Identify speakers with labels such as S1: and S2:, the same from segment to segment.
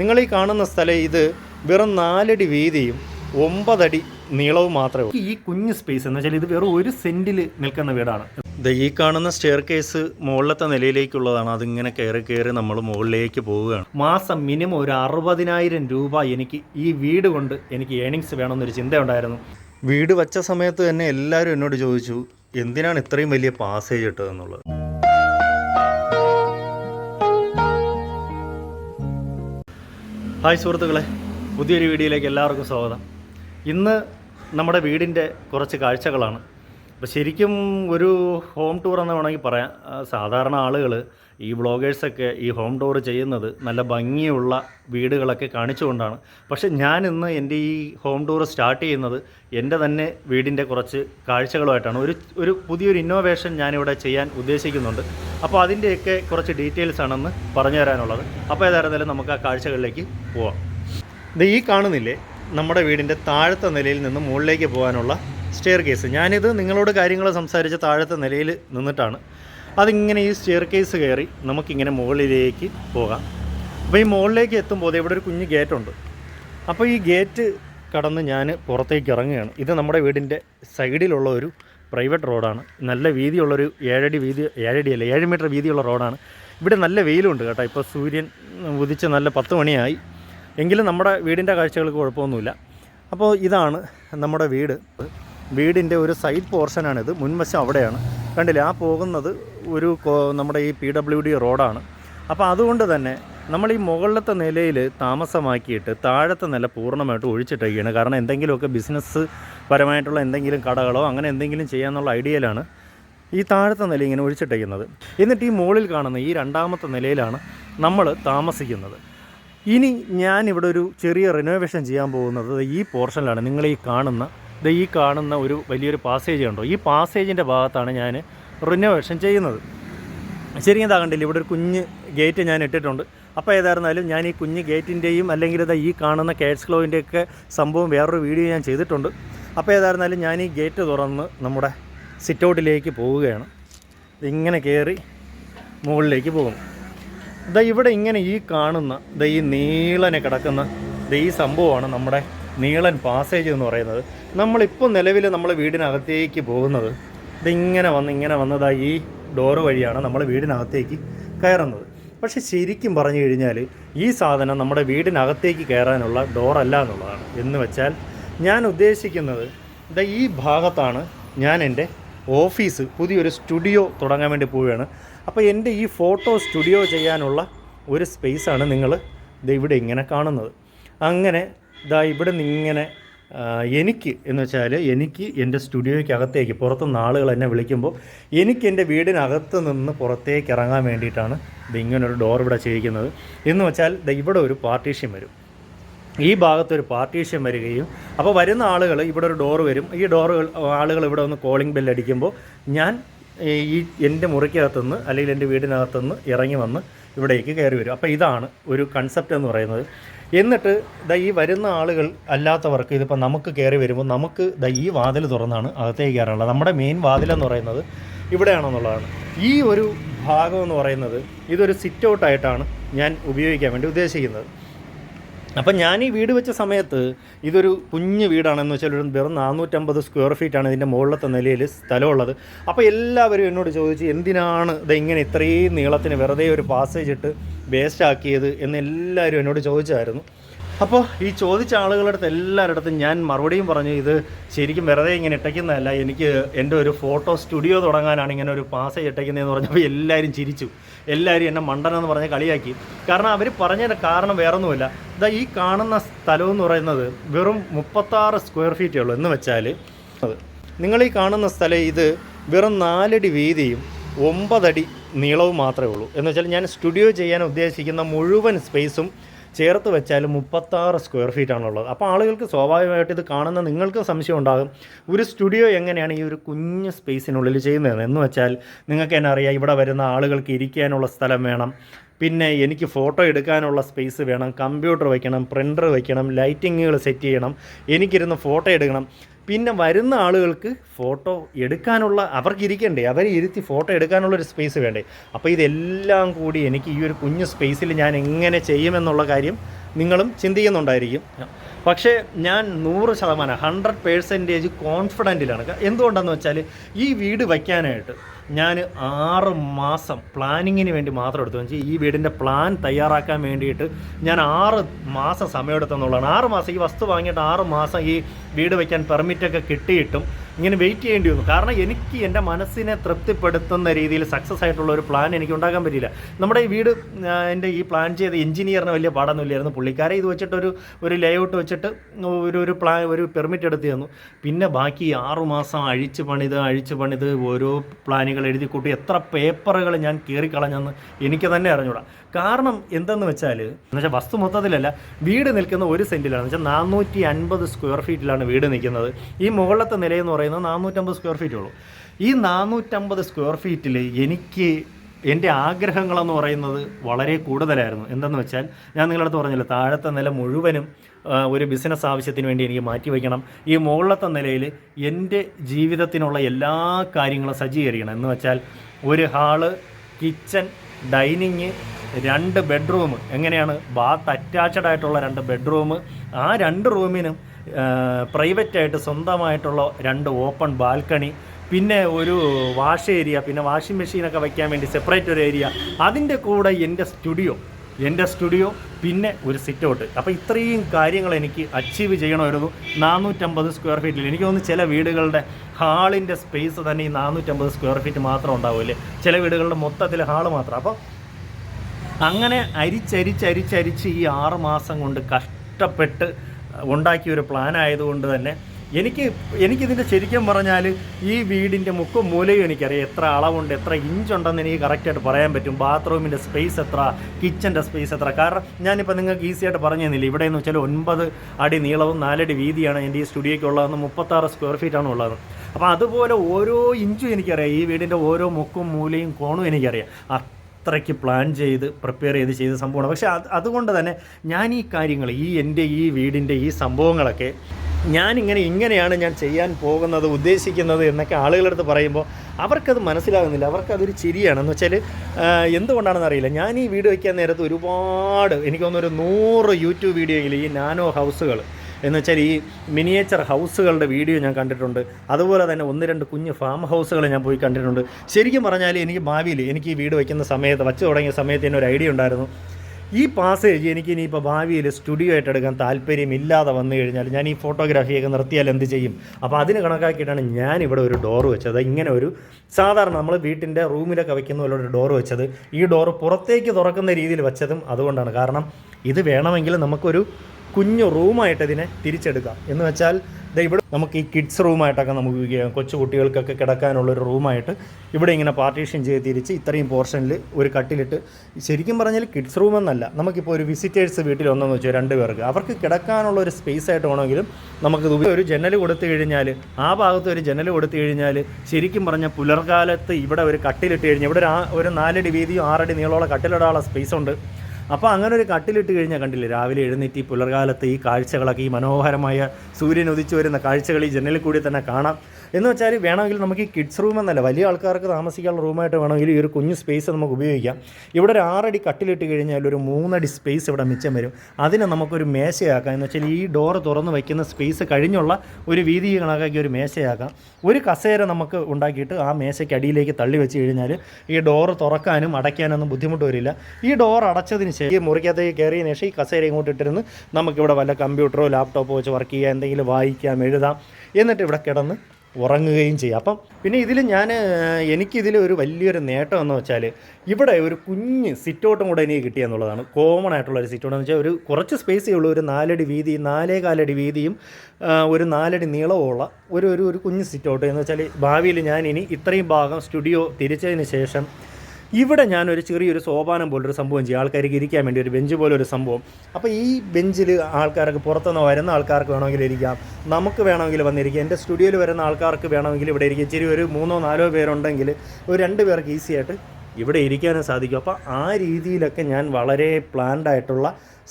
S1: നിങ്ങൾ ഈ കാണുന്ന സ്ഥലം ഇത് വെറും നാലടി വീതിയും ഒമ്പതടി നീളവും മാത്രമേ ഉള്ളൂ ഈ കുഞ്ഞ് സ്പേസ് എന്ന് വെച്ചാൽ ഇത് വെറും ഒരു സെന്റിൽ നിൽക്കുന്ന വീടാണ് ഈ കാണുന്ന സ്റ്റെയർ കേസ് മുകളിലത്തെ നിലയിലേക്കുള്ളതാണ് അതിങ്ങനെ കയറി കയറി നമ്മൾ മുകളിലേക്ക് പോവുകയാണ് മാസം മിനിമം ഒരു അറുപതിനായിരം രൂപ എനിക്ക് ഈ വീട് കൊണ്ട് എനിക്ക് ഏണിങ്സ് വേണമെന്നൊരു ചിന്തയുണ്ടായിരുന്നു വീട് വച്ച സമയത്ത് തന്നെ എല്ലാവരും എന്നോട് ചോദിച്ചു എന്തിനാണ് ഇത്രയും വലിയ പാസേജ് ഇട്ടതെന്നുള്ളത് ഹായ് സുഹൃത്തുക്കളെ പുതിയൊരു വീഡിയോയിലേക്ക് എല്ലാവർക്കും സ്വാഗതം ഇന്ന് നമ്മുടെ വീടിൻ്റെ കുറച്ച് കാഴ്ചകളാണ് അപ്പോൾ ശരിക്കും ഒരു ഹോം ടൂർ എന്ന് വേണമെങ്കിൽ പറയാം സാധാരണ ആളുകൾ ഈ വ്ളോഗേഴ്സൊക്കെ ഈ ഹോം ടൂർ ചെയ്യുന്നത് നല്ല ഭംഗിയുള്ള വീടുകളൊക്കെ കാണിച്ചുകൊണ്ടാണ് പക്ഷെ ഞാൻ ഇന്ന് എൻ്റെ ഈ ഹോം ടൂർ സ്റ്റാർട്ട് ചെയ്യുന്നത് എൻ്റെ തന്നെ വീടിൻ്റെ കുറച്ച് കാഴ്ചകളുമായിട്ടാണ് ഒരു ഒരു പുതിയൊരു ഇന്നോവേഷൻ ഞാനിവിടെ ചെയ്യാൻ ഉദ്ദേശിക്കുന്നുണ്ട് അപ്പോൾ അതിൻ്റെയൊക്കെ കുറച്ച് ഡീറ്റെയിൽസ് ആണെന്ന് പറഞ്ഞു തരാനുള്ളത് അപ്പോൾ ഏതായിരുന്നാലും നമുക്ക് ആ കാഴ്ചകളിലേക്ക് പോവാം ഇത് ഈ കാണുന്നില്ലേ നമ്മുടെ വീടിൻ്റെ താഴത്തെ നിലയിൽ നിന്ന് മുകളിലേക്ക് പോകാനുള്ള സ്റ്റെയർ കേസ് ഞാനിത് നിങ്ങളോട് കാര്യങ്ങൾ സംസാരിച്ച താഴത്തെ നിലയിൽ നിന്നിട്ടാണ് അതിങ്ങനെ ഈ സ്റ്റെയർ കേസ് കയറി നമുക്കിങ്ങനെ മുകളിലേക്ക് പോകാം അപ്പോൾ ഈ മുകളിലേക്ക് എത്തുമ്പോൾ ഇവിടെ ഒരു കുഞ്ഞ് ഗേറ്റുണ്ട് അപ്പോൾ ഈ ഗേറ്റ് കടന്ന് ഞാൻ പുറത്തേക്ക് ഇറങ്ങുകയാണ് ഇത് നമ്മുടെ വീടിൻ്റെ സൈഡിലുള്ള ഒരു പ്രൈവറ്റ് റോഡാണ് നല്ല വീതിയുള്ളൊരു ഏഴടി വീതി ഏഴടി അല്ല ഏഴ് മീറ്റർ വീതിയുള്ള റോഡാണ് ഇവിടെ നല്ല വെയിലുണ്ട് കേട്ടോ ഇപ്പോൾ സൂര്യൻ ഉദിച്ച് നല്ല പത്ത് മണിയായി എങ്കിലും നമ്മുടെ വീടിൻ്റെ കാഴ്ചകൾക്ക് കുഴപ്പമൊന്നുമില്ല അപ്പോൾ ഇതാണ് നമ്മുടെ വീട് വീടിൻ്റെ ഒരു സൈഡ് പോർഷനാണിത് മുൻവശം അവിടെയാണ് കണ്ടില്ല ആ പോകുന്നത് ഒരു നമ്മുടെ ഈ പി ഡബ്ല്യു ഡി റോഡാണ് അപ്പോൾ അതുകൊണ്ട് തന്നെ നമ്മൾ ഈ മുകളിലത്തെ നിലയിൽ താമസമാക്കിയിട്ട് താഴത്തെ നില പൂർണ്ണമായിട്ട് ഒഴിച്ചിട്ടൊക്കെയാണ് കാരണം എന്തെങ്കിലുമൊക്കെ ബിസിനസ് പരമായിട്ടുള്ള എന്തെങ്കിലും കടകളോ അങ്ങനെ എന്തെങ്കിലും ചെയ്യാമെന്നുള്ള ഐഡിയയിലാണ് ഈ താഴത്തെ നില ഇങ്ങനെ ഒഴിച്ചിട്ടേക്കുന്നത് എന്നിട്ട് ഈ മുകളിൽ കാണുന്ന ഈ രണ്ടാമത്തെ നിലയിലാണ് നമ്മൾ താമസിക്കുന്നത് ഇനി ഞാൻ ഇവിടെ ഒരു ചെറിയ റിനോവേഷൻ ചെയ്യാൻ പോകുന്നത് ഈ പോർഷനിലാണ് നിങ്ങൾ ഈ കാണുന്ന ഈ കാണുന്ന ഒരു വലിയൊരു പാസേജ് ഉണ്ടോ ഈ പാസേജിൻ്റെ ഭാഗത്താണ് ഞാൻ റിനോവേഷൻ ചെയ്യുന്നത് ശരിക്കും ഇതാ കണ്ടില്ല ഇവിടെ ഒരു കുഞ്ഞ് ഗേറ്റ് ഞാൻ ഇട്ടിട്ടുണ്ട് അപ്പോൾ ഏതായിരുന്നാലും ഞാൻ ഈ കുഞ്ഞ് ഗേറ്റിൻ്റെയും അല്ലെങ്കിൽ ഇതാ ഈ കാണുന്ന കേഡ്സ് ക്ലോവിൻ്റെയൊക്കെ സംഭവം വേറൊരു വീഡിയോ ഞാൻ ചെയ്തിട്ടുണ്ട് അപ്പോൾ ഏതായിരുന്നാലും ഞാൻ ഈ ഗേറ്റ് തുറന്ന് നമ്മുടെ സിറ്റൗട്ടിലേക്ക് പോവുകയാണ് ഇങ്ങനെ കയറി മുകളിലേക്ക് പോകും ഇതാ ഇവിടെ ഇങ്ങനെ ഈ കാണുന്ന ഇതാ ഈ നീളനെ കിടക്കുന്ന ഇതാ ഈ സംഭവമാണ് നമ്മുടെ നീളൻ പാസേജ് എന്ന് പറയുന്നത് നമ്മളിപ്പോൾ നിലവിൽ നമ്മളെ വീടിനകത്തേക്ക് പോകുന്നത് ഇതിങ്ങനെ വന്ന് ഇങ്ങനെ വന്നതാ ഈ ഡോറ് വഴിയാണ് നമ്മൾ വീടിനകത്തേക്ക് കയറുന്നത് പക്ഷേ ശരിക്കും പറഞ്ഞു കഴിഞ്ഞാൽ ഈ സാധനം നമ്മുടെ വീടിനകത്തേക്ക് കയറാനുള്ള ഡോറല്ല എന്നുള്ളതാണ് എന്ന് വെച്ചാൽ ഞാൻ ഉദ്ദേശിക്കുന്നത് ഇതാ ഈ ഭാഗത്താണ് ഞാൻ എൻ്റെ ഓഫീസ് പുതിയൊരു സ്റ്റുഡിയോ തുടങ്ങാൻ വേണ്ടി പോവുകയാണ് അപ്പോൾ എൻ്റെ ഈ ഫോട്ടോ സ്റ്റുഡിയോ ചെയ്യാനുള്ള ഒരു സ്പേസാണ് നിങ്ങൾ ഇത് ഇവിടെ ഇങ്ങനെ കാണുന്നത് അങ്ങനെ ഇതാ ഇവിടെ നിന്ന് ഇങ്ങനെ എനിക്ക് എന്ന് വെച്ചാൽ എനിക്ക് എൻ്റെ സ്റ്റുഡിയോയ്ക്കകത്തേക്ക് പുറത്തുനിന്ന് ആളുകൾ എന്നെ വിളിക്കുമ്പോൾ എനിക്ക് എൻ്റെ വീടിനകത്ത് നിന്ന് പുറത്തേക്ക് ഇറങ്ങാൻ വേണ്ടിയിട്ടാണ് ഇത് ഒരു ഡോർ ഇവിടെ ചെയ്യിക്കുന്നത് എന്ന് വെച്ചാൽ ഇവിടെ ഒരു പാർട്ടീഷ്യൻ വരും ഈ ഭാഗത്തൊരു പാർട്ടീഷ്യൻ വരികയും അപ്പോൾ വരുന്ന ആളുകൾ ഇവിടെ ഒരു ഡോർ വരും ഈ ഡോറുകൾ ആളുകൾ ഇവിടെ ഒന്ന് കോളിംഗ് ബെല്ല് അടിക്കുമ്പോൾ ഞാൻ ഈ എൻ്റെ മുറിക്കകത്തുനിന്ന് അല്ലെങ്കിൽ എൻ്റെ വീടിനകത്തുനിന്ന് ഇറങ്ങി വന്ന് ഇവിടേക്ക് കയറി വരും അപ്പോൾ ഇതാണ് ഒരു കൺസെപ്റ്റ് എന്ന് പറയുന്നത് എന്നിട്ട് ദാ ഈ വരുന്ന ആളുകൾ അല്ലാത്തവർക്ക് ഇതിപ്പോൾ നമുക്ക് കയറി വരുമ്പോൾ നമുക്ക് ദാ ഈ വാതിൽ തുറന്നാണ് അകത്തേക്ക് കയറാനുള്ളത് നമ്മുടെ മെയിൻ വാതിലെന്ന് പറയുന്നത് ഇവിടെയാണെന്നുള്ളതാണ് ഈ ഒരു ഭാഗം എന്ന് പറയുന്നത് ഇതൊരു സിറ്റ് ഔട്ടായിട്ടാണ് ഞാൻ ഉപയോഗിക്കാൻ വേണ്ടി ഉദ്ദേശിക്കുന്നത് അപ്പം ഞാൻ ഈ വീട് വെച്ച സമയത്ത് ഇതൊരു കുഞ്ഞു വീടാണെന്ന് വെച്ചാൽ ഒരു വെറും നാനൂറ്റമ്പത് സ്ക്വയർ ഫീറ്റാണ് ഇതിൻ്റെ മുകളിലത്തെ നിലയിൽ സ്ഥലമുള്ളത് അപ്പോൾ എല്ലാവരും എന്നോട് ചോദിച്ചു എന്തിനാണ് ഇത് ഇങ്ങനെ ഇത്രയും നീളത്തിന് വെറുതെ ഒരു പാസേജ് ഇട്ട് വേസ്റ്റ് ആക്കിയത് എന്ന് എല്ലാവരും എന്നോട് ചോദിച്ചായിരുന്നു അപ്പോൾ ഈ ചോദിച്ച ആളുകളുടെ അടുത്ത് എല്ലാവരുടെ ഞാൻ മറുപടിയും പറഞ്ഞു ഇത് ശരിക്കും വെറുതെ ഇങ്ങനെ ഇട്ടയ്ക്കുന്നതല്ല എനിക്ക് എൻ്റെ ഒരു ഫോട്ടോ സ്റ്റുഡിയോ തുടങ്ങാനാണ് ഇങ്ങനെ ഒരു പാസ് ഇട്ടയ്ക്കുന്നതെന്ന് പറഞ്ഞപ്പോൾ എല്ലാവരും ചിരിച്ചു എല്ലാവരും എന്നെ എന്ന് പറഞ്ഞ് കളിയാക്കി കാരണം അവർ പറഞ്ഞതിൻ്റെ കാരണം വേറൊന്നുമില്ല ഇതാ ഈ കാണുന്ന സ്ഥലം എന്ന് പറയുന്നത് വെറും മുപ്പത്താറ് സ്ക്വയർ ഫീറ്റേ ഉള്ളൂ എന്ന് വെച്ചാൽ അത് നിങ്ങൾ ഈ കാണുന്ന സ്ഥലം ഇത് വെറും നാലടി വീതിയും ഒമ്പതടി നീളവും മാത്രമേ ഉള്ളൂ എന്ന് വെച്ചാൽ ഞാൻ സ്റ്റുഡിയോ ചെയ്യാൻ ഉദ്ദേശിക്കുന്ന മുഴുവൻ സ്പേസും ചേർത്ത് വെച്ചാൽ മുപ്പത്താറ് സ്ക്വയർ ഫീറ്റ് ആണുള്ളത് അപ്പോൾ ആളുകൾക്ക് സ്വാഭാവികമായിട്ട് ഇത് കാണുന്ന നിങ്ങൾക്ക് സംശയം ഉണ്ടാകും ഒരു സ്റ്റുഡിയോ എങ്ങനെയാണ് ഈ ഒരു കുഞ്ഞ് സ്പേസിനുള്ളിൽ ചെയ്യുന്നത് എന്ന് വെച്ചാൽ നിങ്ങൾക്ക് എന്നെ അറിയാം ഇവിടെ വരുന്ന ആളുകൾക്ക് ഇരിക്കാനുള്ള സ്ഥലം വേണം പിന്നെ എനിക്ക് ഫോട്ടോ എടുക്കാനുള്ള സ്പേസ് വേണം കമ്പ്യൂട്ടർ വയ്ക്കണം പ്രിൻ്റർ വയ്ക്കണം ലൈറ്റിങ്ങുകൾ സെറ്റ് ചെയ്യണം എനിക്കിരുന്ന് ഫോട്ടോ എടുക്കണം പിന്നെ വരുന്ന ആളുകൾക്ക് ഫോട്ടോ എടുക്കാനുള്ള അവർക്ക് ഇരിക്കണ്ടേ അവരെ ഇരുത്തി ഫോട്ടോ എടുക്കാനുള്ള ഒരു സ്പേസ് വേണ്ടേ അപ്പോൾ ഇതെല്ലാം കൂടി എനിക്ക് ഈ ഒരു കുഞ്ഞു സ്പേസിൽ ഞാൻ എങ്ങനെ ചെയ്യുമെന്നുള്ള കാര്യം നിങ്ങളും ചിന്തിക്കുന്നുണ്ടായിരിക്കും പക്ഷേ ഞാൻ നൂറ് ശതമാനം ഹൺഡ്രഡ് പേഴ്സൻറ്റേജ് കോൺഫിഡൻറ്റിലാണ് എന്തുകൊണ്ടെന്ന് വെച്ചാൽ ഈ വീട് വയ്ക്കാനായിട്ട് ഞാൻ ആറ് മാസം പ്ലാനിങ്ങിന് വേണ്ടി മാത്രം എടുത്തു വെച്ചാൽ ഈ വീടിൻ്റെ പ്ലാൻ തയ്യാറാക്കാൻ വേണ്ടിയിട്ട് ഞാൻ ആറ് മാസം സമയമെടുത്തെന്നുള്ളതാണ് ആറ് മാസം ഈ വസ്തു വാങ്ങിയിട്ട് ആറ് മാസം ഈ വീട് വയ്ക്കാൻ പെർമിറ്റൊക്കെ കിട്ടിയിട്ടും ഇങ്ങനെ വെയിറ്റ് ചെയ്യേണ്ടി വന്നു കാരണം എനിക്ക് എൻ്റെ മനസ്സിനെ തൃപ്തിപ്പെടുത്തുന്ന രീതിയിൽ സക്സസ് ആയിട്ടുള്ള ഒരു പ്ലാൻ എനിക്ക് ഉണ്ടാക്കാൻ പറ്റില്ല നമ്മുടെ ഈ വീട് എൻ്റെ ഈ പ്ലാൻ ചെയ്ത എഞ്ചിനീയറിന് വലിയ പാടൊന്നുമില്ലായിരുന്നു പുള്ളിക്കാരെ ഇത് വെച്ചിട്ടൊരു ഒരു ലേഔട്ട് വെച്ചിട്ട് ഒരു ഒരു പ്ലാൻ ഒരു പെർമിറ്റ് എടുത്ത് തന്നു പിന്നെ ബാക്കി ആറുമാസം അഴിച്ച് പണിത് അഴിച്ച് പണിത് ഓരോ പ്ലാനുകൾ എഴുതി കൂട്ടി എത്ര പേപ്പറുകൾ ഞാൻ കീറിക്കളഞ്ഞെന്ന് എനിക്ക് തന്നെ അറിഞ്ഞൂടാം കാരണം എന്തെന്ന് വെച്ചാൽ എന്ന് വെച്ചാൽ വസ്തു മൊത്തത്തിലല്ല വീട് നിൽക്കുന്ന ഒരു സെൻറ്റിലാണ് വെച്ചാൽ നാനൂറ്റി അൻപത് സ്ക്വയർ ഫീറ്റിലാണ് വീട് നിൽക്കുന്നത് ഈ മുകളിലത്തെ നിലയെന്ന് പറയുന്നത് നാനൂറ്റമ്പത് സ്ക്വയർ ഫീറ്റ് ഉള്ളൂ ഈ നാനൂറ്റമ്പത് സ്ക്വയർ ഫീറ്റിൽ എനിക്ക് എൻ്റെ ആഗ്രഹങ്ങളെന്ന് പറയുന്നത് വളരെ കൂടുതലായിരുന്നു എന്തെന്ന് വെച്ചാൽ ഞാൻ നിങ്ങളടുത്ത് പറഞ്ഞില്ല താഴത്തെ നില മുഴുവനും ഒരു ബിസിനസ് ആവശ്യത്തിന് വേണ്ടി എനിക്ക് മാറ്റി വയ്ക്കണം ഈ മുകളിലത്തെ നിലയിൽ എൻ്റെ ജീവിതത്തിനുള്ള എല്ലാ കാര്യങ്ങളും സജ്ജീകരിക്കണം എന്ന് വെച്ചാൽ ഒരു ഹാള് കിച്ചൺ ഡൈനിങ് രണ്ട് ബെഡ്റൂം എങ്ങനെയാണ് ബാത്ത് അറ്റാച്ച്ഡ് ആയിട്ടുള്ള രണ്ട് ബെഡ്റൂം ആ രണ്ട് റൂമിനും പ്രൈവറ്റ് ആയിട്ട് സ്വന്തമായിട്ടുള്ള രണ്ട് ഓപ്പൺ ബാൽക്കണി പിന്നെ ഒരു വാഷ് ഏരിയ പിന്നെ വാഷിംഗ് മെഷീനൊക്കെ വയ്ക്കാൻ വേണ്ടി സെപ്പറേറ്റ് ഒരു ഏരിയ അതിൻ്റെ കൂടെ എൻ്റെ സ്റ്റുഡിയോ എൻ്റെ സ്റ്റുഡിയോ പിന്നെ ഒരു സിറ്റ് ഔട്ട് അപ്പോൾ ഇത്രയും കാര്യങ്ങൾ എനിക്ക് അച്ചീവ് ചെയ്യണമായിരുന്നു നാനൂറ്റമ്പത് സ്ക്വയർ ഫീറ്റിൽ എനിക്ക് തോന്നുന്നു ചില വീടുകളുടെ ഹാളിൻ്റെ സ്പേസ് തന്നെ ഈ നാനൂറ്റമ്പത് സ്ക്വയർ ഫീറ്റ് മാത്രം ഉണ്ടാവില്ലേ ചില വീടുകളുടെ മൊത്തത്തിൽ ഹാള് മാത്രം അപ്പോൾ അങ്ങനെ അരിച്ചരിച്ചരിച്ചരിച്ച് ഈ ആറ് മാസം കൊണ്ട് കഷ്ടപ്പെട്ട് ഉണ്ടാക്കിയ ഒരു പ്ലാൻ ആയതുകൊണ്ട് തന്നെ എനിക്ക് എനിക്കിതിൻ്റെ ശരിക്കും പറഞ്ഞാൽ ഈ വീടിൻ്റെ മുക്കും മൂലയും എനിക്കറിയാം എത്ര അളവുണ്ട് എത്ര ഇഞ്ച് ഉണ്ടെന്ന് എനിക്ക് കറക്റ്റായിട്ട് പറയാൻ പറ്റും ബാത്റൂമിൻ്റെ സ്പേസ് എത്ര കിച്ചൻ്റെ സ്പേസ് എത്ര കാരണം ഞാനിപ്പോൾ നിങ്ങൾക്ക് ഈസി ആയിട്ട് പറഞ്ഞു തന്നില്ല ഇവിടെ എന്ന് വെച്ചാൽ ഒൻപത് അടി നീളവും നാലടി വീതിയാണ് എൻ്റെ ഈ സ്റ്റുഡിയോയ്ക്ക് ഉള്ളതെന്ന് മുപ്പത്താറ് സ്ക്വയർ ഫീറ്റാണ് ഉള്ളത് അപ്പോൾ അതുപോലെ ഓരോ ഇഞ്ചും എനിക്കറിയാം ഈ വീടിൻ്റെ ഓരോ മുക്കും മൂലയും കോണും എനിക്കറിയാം അത്രയ്ക്ക് പ്ലാൻ ചെയ്ത് പ്രിപ്പയർ ചെയ്ത് ചെയ്ത സംഭവമാണ് പക്ഷേ അതുകൊണ്ട് തന്നെ ഞാൻ ഈ കാര്യങ്ങൾ ഈ എൻ്റെ ഈ വീടിൻ്റെ ഈ സംഭവങ്ങളൊക്കെ ഞാനിങ്ങനെ ഇങ്ങനെയാണ് ഞാൻ ചെയ്യാൻ പോകുന്നത് ഉദ്ദേശിക്കുന്നത് എന്നൊക്കെ അടുത്ത് പറയുമ്പോൾ അവർക്കത് മനസ്സിലാകുന്നില്ല അവർക്കതൊരു ചിരിയാണ് എന്ന് വെച്ചാൽ എന്തുകൊണ്ടാണെന്ന് അറിയില്ല ഞാൻ ഈ വീഡിയോ വയ്ക്കാൻ നേരത്ത് ഒരുപാട് എനിക്ക് തോന്നുന്നൊരു നൂറ് യൂട്യൂബ് വീഡിയോയിൽ ഈ നാനോ ഹൗസുകൾ എന്ന് വെച്ചാൽ ഈ മിനിയേച്ചർ ഹൗസുകളുടെ വീഡിയോ ഞാൻ കണ്ടിട്ടുണ്ട് അതുപോലെ തന്നെ ഒന്ന് രണ്ട് കുഞ്ഞ് ഫാം ഹൗസുകൾ ഞാൻ പോയി കണ്ടിട്ടുണ്ട് ശരിക്കും പറഞ്ഞാൽ എനിക്ക് ഭാവിയിൽ എനിക്ക് ഈ വീട് വയ്ക്കുന്ന സമയത്ത് വച്ച് തുടങ്ങിയ സമയത്ത് എന്നൊരു ഐഡിയ ഉണ്ടായിരുന്നു ഈ പാസേജ് എനിക്ക് ഇപ്പോൾ ഭാവിയിൽ സ്റ്റുഡിയോ താല്പര്യം ഇല്ലാതെ വന്നു കഴിഞ്ഞാൽ ഞാൻ ഈ ഫോട്ടോഗ്രാഫിയൊക്കെ നിർത്തിയാൽ എന്ത് ചെയ്യും അപ്പോൾ അതിന് കണക്കാക്കിയിട്ടാണ് ഞാൻ ഇവിടെ ഒരു ഡോർ വെച്ചത് ഇങ്ങനെ ഒരു സാധാരണ നമ്മൾ വീട്ടിൻ്റെ റൂമിലൊക്കെ വയ്ക്കുന്ന പോലെ ഒരു ഡോർ വെച്ചത് ഈ ഡോർ പുറത്തേക്ക് തുറക്കുന്ന രീതിയിൽ വെച്ചതും അതുകൊണ്ടാണ് കാരണം ഇത് വേണമെങ്കിൽ നമുക്കൊരു കുഞ്ഞു റൂമായിട്ട് ഇതിനെ തിരിച്ചെടുക്കാം എന്ന് വെച്ചാൽ ഇവിടെ നമുക്ക് ഈ കിഡ്സ് റൂമായിട്ടൊക്കെ നമുക്ക് കൊച്ചു കുട്ടികൾക്കൊക്കെ കിടക്കാനുള്ളൊരു റൂമായിട്ട് ഇവിടെ ഇങ്ങനെ പാർട്ടീഷൻ ചെയ്ത് തിരിച്ച് ഇത്രയും പോർഷനിൽ ഒരു കട്ടിലിട്ട് ശരിക്കും പറഞ്ഞാൽ കിഡ്സ് റൂം എന്നല്ല നമുക്കിപ്പോൾ ഒരു വിസിറ്റേഴ്സ് വീട്ടിൽ ഒന്നെന്ന് വെച്ചാൽ രണ്ട് പേർക്ക് അവർക്ക് കിടക്കാനുള്ള ഒരു സ്പേസ് ആയിട്ട് വേണമെങ്കിലും നമുക്ക് ഒരു ജനൽ കൊടുത്തു കഴിഞ്ഞാൽ ആ ഭാഗത്ത് ഒരു ജനൽ കൊടുത്തു കഴിഞ്ഞാൽ ശരിക്കും പറഞ്ഞാൽ പുലർകാലത്ത് ഇവിടെ ഒരു കട്ടിലിട്ട് കഴിഞ്ഞാൽ ഇവിടെ ഒരു നാലടി വീതിയും ആറടി നീളമുള്ള കട്ടിലിടാനുള്ള സ്പേസ് ഉണ്ട് അപ്പോൾ അങ്ങനെ ഒരു കട്ടിലിട്ട് കഴിഞ്ഞാൽ കണ്ടില്ലേ രാവിലെ എഴുന്നേറ്റ് ഈ പുലർകാലത്ത് ഈ കാഴ്ചകളൊക്കെ ഈ മനോഹരമായ സൂര്യൻ ഉദിച്ചു വരുന്ന കാഴ്ചകൾ ഈ ജനലിൽ കൂടി തന്നെ കാണാം എന്ന് വെച്ചാൽ വേണമെങ്കിൽ നമുക്ക് ഈ കിഡ്സ് റൂം എന്നല്ല വലിയ ആൾക്കാർക്ക് താമസിക്കാനുള്ള റൂമായിട്ട് വേണമെങ്കിൽ ഈ ഒരു കുഞ്ഞു സ്പേസ് നമുക്ക് ഉപയോഗിക്കാം ഇവിടെ ഒരു ആറടി കട്ടിലിട്ട് കഴിഞ്ഞാൽ ഒരു മൂന്നടി സ്പേസ് ഇവിടെ മിച്ചം വരും അതിനെ നമുക്കൊരു മേശയാക്കാം എന്ന് വെച്ചാൽ ഈ ഡോറ് തുറന്ന് വയ്ക്കുന്ന സ്പേസ് കഴിഞ്ഞുള്ള ഒരു വീതി കണക്കാക്കി ഒരു മേശയാക്കാം ഒരു കസേര നമുക്ക് ഉണ്ടാക്കിയിട്ട് ആ മേശയ്ക്ക് അടിയിലേക്ക് തള്ളി വെച്ച് കഴിഞ്ഞാൽ ഈ ഡോറ് തുറക്കാനും അടയ്ക്കാനൊന്നും ബുദ്ധിമുട്ട് വരില്ല ഈ ഡോർ അടച്ചതിന് ശേഷം ഈ മുറിക്കകത്തേക്ക് കയറിയതിന് ശേഷം ഈ കസേര ഇങ്ങോട്ട് ഇട്ടിരുന്ന് നമുക്കിവിടെ വല്ല കമ്പ്യൂട്ടറോ ലാപ്ടോപ്പോ വെച്ച് വർക്ക് ചെയ്യാം എന്തെങ്കിലും വായിക്കാം എഴുതാം എന്നിട്ട് ഇവിടെ കിടന്ന് ഉറങ്ങുകയും ചെയ്യും അപ്പം പിന്നെ ഇതിൽ ഞാൻ എനിക്കിതിൽ ഒരു വലിയൊരു നേട്ടം എന്ന് വെച്ചാൽ ഇവിടെ ഒരു കുഞ്ഞ് സിറ്റോട്ടം കൂടെ എനിക്ക് എന്നുള്ളതാണ് കോമൺ ആയിട്ടുള്ള ഒരു സിറ്റൗട്ട് എന്ന് വെച്ചാൽ ഒരു കുറച്ച് സ്പേസേ ഉള്ളൂ ഒരു നാലടി വീതി നാലേ കാലടി വീതിയും ഒരു നാലടി നീളമുള്ള ഒരു ഒരു ഒരു കുഞ്ഞ് സിറ്റൗട്ട് എന്ന് വെച്ചാൽ ഭാവിയിൽ ഞാൻ ഇനി ഇത്രയും ഭാഗം സ്റ്റുഡിയോ തിരിച്ചതിന് ശേഷം ഇവിടെ ഞാനൊരു ചെറിയൊരു സോപാനം പോലൊരു സംഭവം ചെയ്യും ആൾക്കാർക്ക് ഇരിക്കാൻ വേണ്ടി ഒരു ബെഞ്ച് പോലൊരു സംഭവം അപ്പോൾ ഈ ബെഞ്ചിൽ ആൾക്കാർക്ക് പുറത്തുനിന്ന് വരുന്ന ആൾക്കാർക്ക് വേണമെങ്കിൽ ഇരിക്കാം നമുക്ക് വേണമെങ്കിൽ വന്നിരിക്കാം എൻ്റെ സ്റ്റുഡിയോയിൽ വരുന്ന ആൾക്കാർക്ക് വേണമെങ്കിൽ ഇവിടെ ഇരിക്കാം ഇച്ചിരി ഒരു മൂന്നോ നാലോ പേരുണ്ടെങ്കിൽ ഒരു രണ്ട് പേർക്ക് ഈസി ആയിട്ട് ഇവിടെ ഇരിക്കാനും സാധിക്കും അപ്പോൾ ആ രീതിയിലൊക്കെ ഞാൻ വളരെ പ്ലാൻഡ് ആയിട്ടുള്ള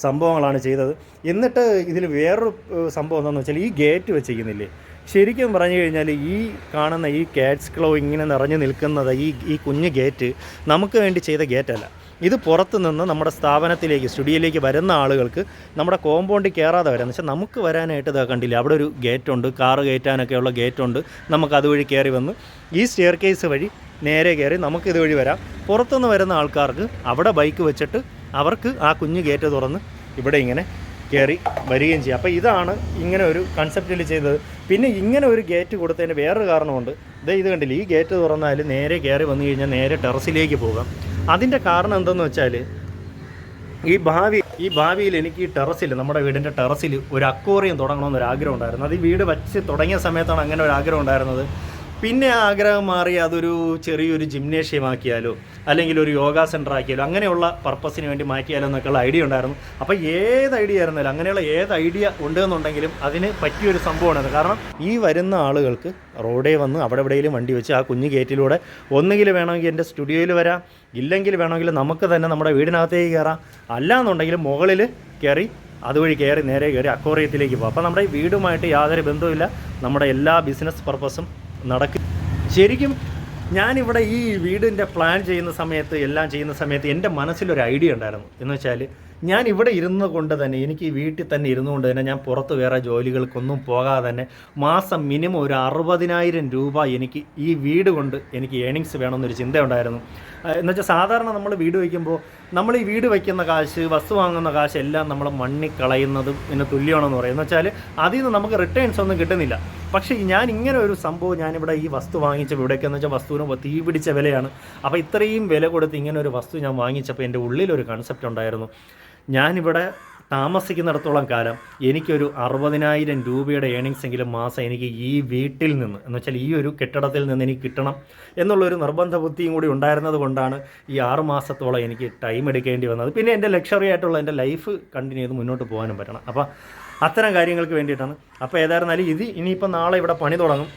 S1: സംഭവങ്ങളാണ് ചെയ്തത് എന്നിട്ട് ഇതിൽ വേറൊരു സംഭവം എന്താണെന്ന് വെച്ചാൽ ഈ ഗേറ്റ് വെച്ചിരിക്കുന്നില്ലേ ശരിക്കും പറഞ്ഞു കഴിഞ്ഞാൽ ഈ കാണുന്ന ഈ കാറ്റ്സ് ക്ലോ ഇങ്ങനെ നിറഞ്ഞു നിൽക്കുന്നത് ഈ ഈ കുഞ്ഞ് ഗേറ്റ് നമുക്ക് വേണ്ടി ചെയ്ത ഗേറ്റല്ല ഇത് പുറത്തുനിന്ന് നമ്മുടെ സ്ഥാപനത്തിലേക്ക് സ്റ്റുഡിയോയിലേക്ക് വരുന്ന ആളുകൾക്ക് നമ്മുടെ കോമ്പൗണ്ടിൽ കയറാതെ വരാമെന്ന് വെച്ചാൽ നമുക്ക് വരാനായിട്ട് ഇതാ കണ്ടില്ല അവിടെ ഒരു ഗേറ്റുണ്ട് കാറ് കയറ്റാനൊക്കെയുള്ള ഗേറ്റുണ്ട് നമുക്ക് അതുവഴി കയറി വന്ന് ഈ സ്റ്റെയർ കേസ് വഴി നേരെ കയറി നമുക്ക് ഇതുവഴി വരാം പുറത്തുനിന്ന് വരുന്ന ആൾക്കാർക്ക് അവിടെ ബൈക്ക് വെച്ചിട്ട് അവർക്ക് ആ കുഞ്ഞ് ഗേറ്റ് തുറന്ന് ഇവിടെ ഇങ്ങനെ കയറി വരികയും ചെയ്യും അപ്പോൾ ഇതാണ് ഇങ്ങനെ ഒരു കൺസെപ്റ്റിൽ ചെയ്തത് പിന്നെ ഇങ്ങനെ ഒരു ഗേറ്റ് കൊടുത്തതിന് വേറൊരു കാരണമുണ്ട് ഇതേ ഇത് കണ്ടില്ല ഈ ഗേറ്റ് തുറന്നാൽ നേരെ കയറി വന്നു കഴിഞ്ഞാൽ നേരെ ടെറസിലേക്ക് പോകാം അതിൻ്റെ കാരണം എന്തെന്ന് വെച്ചാൽ ഈ ഭാവി ഈ ഭാവിയിൽ എനിക്ക് ഈ ടെറസിൽ നമ്മുടെ വീടിൻ്റെ ടെറസിൽ ഒരു അക്വോറിയം തുടങ്ങണമെന്നൊരു ആഗ്രഹം ഉണ്ടായിരുന്നു അത് ഈ വീട് വച്ച് തുടങ്ങിയ സമയത്താണ് അങ്ങനെ ഒരു ആഗ്രഹം ഉണ്ടായിരുന്നത് പിന്നെ ആഗ്രഹം മാറി അതൊരു ചെറിയൊരു ആക്കിയാലോ അല്ലെങ്കിൽ ഒരു യോഗ സെൻ്റർ ആക്കിയാലോ അങ്ങനെയുള്ള പർപ്പസിന് വേണ്ടി മാറ്റിയാലോ എന്നൊക്കെയുള്ള ഐഡിയ ഉണ്ടായിരുന്നു അപ്പോൾ ഏത് ഐഡിയ ആയിരുന്നാലും അങ്ങനെയുള്ള ഏത് ഐഡിയ ഉണ്ടെന്നുണ്ടെങ്കിലും അതിന് പറ്റിയൊരു സംഭവമാണത് കാരണം ഈ വരുന്ന ആളുകൾക്ക് റോഡേ വന്ന് അവിടെ എവിടെയെങ്കിലും വണ്ടി വെച്ച് ആ കുഞ്ഞു ഗേറ്റിലൂടെ ഒന്നുകിൽ വേണമെങ്കിൽ എൻ്റെ സ്റ്റുഡിയോയിൽ വരാം ഇല്ലെങ്കിൽ വേണമെങ്കിൽ നമുക്ക് തന്നെ നമ്മുടെ വീടിനകത്തേക്ക് കയറാം അല്ലാന്നുണ്ടെങ്കിൽ മുകളിൽ കയറി അതുവഴി കയറി നേരെ കയറി അക്കോറിയത്തിലേക്ക് പോകും അപ്പോൾ നമ്മുടെ വീടുമായിട്ട് യാതൊരു ബന്ധവുമില്ല നമ്മുടെ എല്ലാ ബിസിനസ് പർപ്പസും നടക്കും ശരിക്കും ഞാനിവിടെ ഈ വീടിൻ്റെ പ്ലാൻ ചെയ്യുന്ന സമയത്ത് എല്ലാം ചെയ്യുന്ന സമയത്ത് എൻ്റെ മനസ്സിലൊരു ഐഡിയ ഉണ്ടായിരുന്നു എന്ന് വെച്ചാൽ ഞാൻ ഇവിടെ ഇരുന്നു കൊണ്ട് തന്നെ എനിക്ക് വീട്ടിൽ തന്നെ ഇരുന്നു കൊണ്ട് തന്നെ ഞാൻ പുറത്ത് വേറെ ജോലികൾക്കൊന്നും പോകാതെ തന്നെ മാസം മിനിമം ഒരു അറുപതിനായിരം രൂപ എനിക്ക് ഈ വീട് കൊണ്ട് എനിക്ക് ഏണിങ്സ് വേണമെന്നൊരു ചിന്തയുണ്ടായിരുന്നു എന്നുവെച്ചാൽ സാധാരണ നമ്മൾ വീട് വയ്ക്കുമ്പോൾ നമ്മൾ ഈ വീട് വയ്ക്കുന്ന കാശ് വസ്തു വാങ്ങുന്ന കാശ് എല്ലാം നമ്മൾ മണ്ണി കളയുന്നതും ഇതിന് തുല്യമാണെന്ന് പറയും എന്ന് വെച്ചാൽ അതിൽ നിന്ന് നമുക്ക് റിട്ടേൺസ് ഒന്നും കിട്ടുന്നില്ല പക്ഷേ ഞാൻ ഇങ്ങനെ ഒരു സംഭവം ഞാനിവിടെ ഈ വസ്തു വാങ്ങിച്ച ഇവിടെയൊക്കെ എന്ന് വെച്ചാൽ വസ്തുവിന് തീ പിടിച്ച വിലയാണ് അപ്പോൾ ഇത്രയും വില കൊടുത്ത് ഇങ്ങനെ ഒരു വസ്തു ഞാൻ വാങ്ങിച്ചപ്പോൾ എൻ്റെ ഉള്ളിലൊരു കൺസെപ്റ്റ് ഉണ്ടായിരുന്നു ഞാനിവിടെ താമസിക്കുന്നിടത്തോളം കാലം എനിക്കൊരു അറുപതിനായിരം രൂപയുടെ ഏണിങ്സ് എങ്കിലും മാസം എനിക്ക് ഈ വീട്ടിൽ നിന്ന് എന്ന് വെച്ചാൽ ഈ ഒരു കെട്ടിടത്തിൽ നിന്ന് എനിക്ക് കിട്ടണം എന്നുള്ളൊരു നിർബന്ധ ബുദ്ധിയും കൂടി ഉണ്ടായിരുന്നത് കൊണ്ടാണ് ഈ ആറ് മാസത്തോളം എനിക്ക് ടൈം എടുക്കേണ്ടി വന്നത് പിന്നെ എൻ്റെ ലക്ഷറി ആയിട്ടുള്ള എൻ്റെ ലൈഫ് കണ്ടിന്യൂ ചെയ്ത് മുന്നോട്ട് പോകാനും പറ്റണം അപ്പോൾ അത്തരം കാര്യങ്ങൾക്ക് വേണ്ടിയിട്ടാണ് അപ്പോൾ ഏതായിരുന്നാലും ഇത് ഇനിയിപ്പോൾ നാളെ ഇവിടെ പണി തുടങ്ങും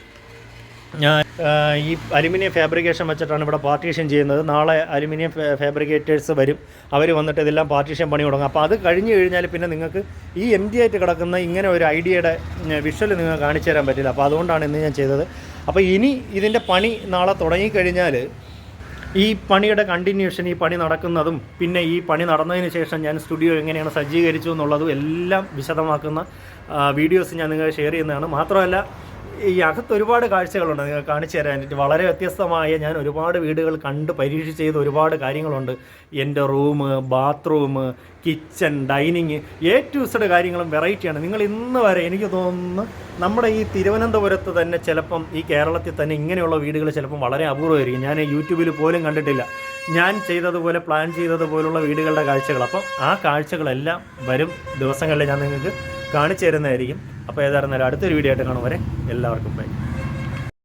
S1: ഈ അലുമിനിയം ഫാബ്രിക്കേഷൻ വെച്ചിട്ടാണ് ഇവിടെ പാർട്ടീഷൻ ചെയ്യുന്നത് നാളെ അലുമിനിയം ഫാബ്രിക്കേറ്റേഴ്സ് വരും അവർ വന്നിട്ട് ഇതെല്ലാം പാർട്ടീഷൻ പണി തുടങ്ങും അപ്പോൾ അത് കഴിഞ്ഞ് കഴിഞ്ഞാൽ പിന്നെ നിങ്ങൾക്ക് ഈ എം ജി ആയിട്ട് കിടക്കുന്ന ഇങ്ങനെ ഒരു ഐഡിയയുടെ വിഷ്വൽ നിങ്ങൾക്ക് കാണിച്ചു തരാൻ പറ്റില്ല അപ്പോൾ അതുകൊണ്ടാണ് ഇന്ന് ഞാൻ ചെയ്തത് അപ്പോൾ ഇനി ഇതിൻ്റെ പണി നാളെ തുടങ്ങിക്കഴിഞ്ഞാൽ ഈ പണിയുടെ കണ്ടിന്യൂഷൻ ഈ പണി നടക്കുന്നതും പിന്നെ ഈ പണി നടന്നതിന് ശേഷം ഞാൻ സ്റ്റുഡിയോ എങ്ങനെയാണ് സജ്ജീകരിച്ചു എന്നുള്ളതും എല്ലാം വിശദമാക്കുന്ന വീഡിയോസ് ഞാൻ നിങ്ങൾക്ക് ഷെയർ ചെയ്യുന്നതാണ് മാത്രമല്ല ഈ അകത്ത് ഒരുപാട് കാഴ്ചകളുണ്ട് നിങ്ങൾ കാണിച്ചു തരാൻ വളരെ വ്യത്യസ്തമായ ഞാൻ ഒരുപാട് വീടുകൾ കണ്ട് പരീക്ഷിച്ച് ചെയ്ത ഒരുപാട് കാര്യങ്ങളുണ്ട് എൻ്റെ room bathroom kitchen dining A to Z കാര്യങ്ങളും വെറൈറ്റിയാണ് നിങ്ങൾ ഇന്ന് വരെ എനിക്ക് തോന്നുന്നു നമ്മുടെ ഈ തിരുവനന്തപുരത്ത് തന്നെ ചിലപ്പം ഈ കേരളത്തിൽ തന്നെ ഇങ്ങനെയുള്ള വീടുകൾ ചിലപ്പം വളരെ അപൂർവമായിരിക്കും ഞാൻ യൂട്യൂബിൽ പോലും കണ്ടിട്ടില്ല ഞാൻ ചെയ്തതുപോലെ പ്ലാൻ ചെയ്തതുപോലുള്ള വീടുകളുടെ കാഴ്ചകൾ അപ്പം ആ കാഴ്ചകളെല്ലാം വരും ദിവസങ്ങളിൽ ഞാൻ നിങ്ങൾക്ക് കാണിച്ചു തരുന്നതായിരിക്കും അപ്പോൾ ഏതായിരുന്നാലും അടുത്തൊരു വീഡിയോ ആയിട്ട് കാണും വരെ എല്ലാവർക്കും ബൈ